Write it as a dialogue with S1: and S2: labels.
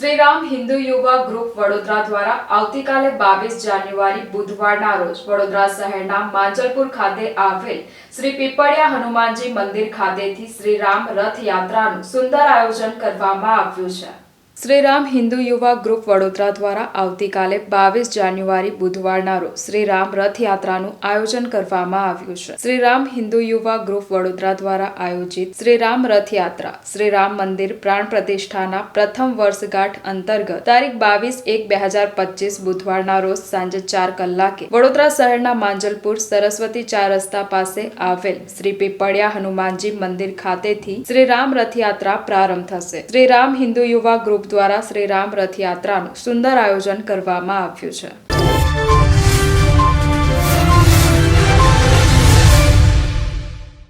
S1: શ્રીરામ હિન્દુ યુવા ગ્રુપ વડોદરા દ્વારા આવતીકાલે બાવીસ જાન્યુઆરી બુધવારના રોજ વડોદરા શહેરના માંજલપુર ખાતે આવેલ શ્રી પીપળિયા હનુમાનજી મંદિર ખાતેથી શ્રીરામ રથયાત્રાનું સુંદર આયોજન કરવામાં આવ્યું છે. શ્રીરામ હિન્દુ યુવા ગ્રુપ વડોદરા દ્વારા આવતીકાલે બાવીસ જાન્યુઆરી બુધવારના રોજ શ્રીરામ રથયાત્રાનું આયોજન કરવામાં આવ્યું છે. શ્રીરામ હિન્દુ યુવા ગ્રુપ વડોદરા દ્વારા આયોજિત શ્રીરામ રથયાત્રા, શ્રીરામ મંદિર પ્રાણ પ્રતિષ્ઠાના પ્રથમ વર્ષગાંઠ અંતર્ગત તારીખ બાવીસ એક બે હજાર પચીસ બુધવારના રોજ સાંજે ચાર કલાકે વડોદરા શહેરના માંજલપુર સરસ્વતી ચાર રસ્તા પાસે આવેલ શ્રી પીપળિયા હનુમાનજી મંદિર ખાતેથી શ્રીરામ રથયાત્રા પ્રારંભ થશે. શ્રીરામ હિન્દુ યુવા ગ્રુપ દ્વારા શ્રીરામ રથયાત્રાનું સુંદર આયોજન કરવામાં આવ્યું છે.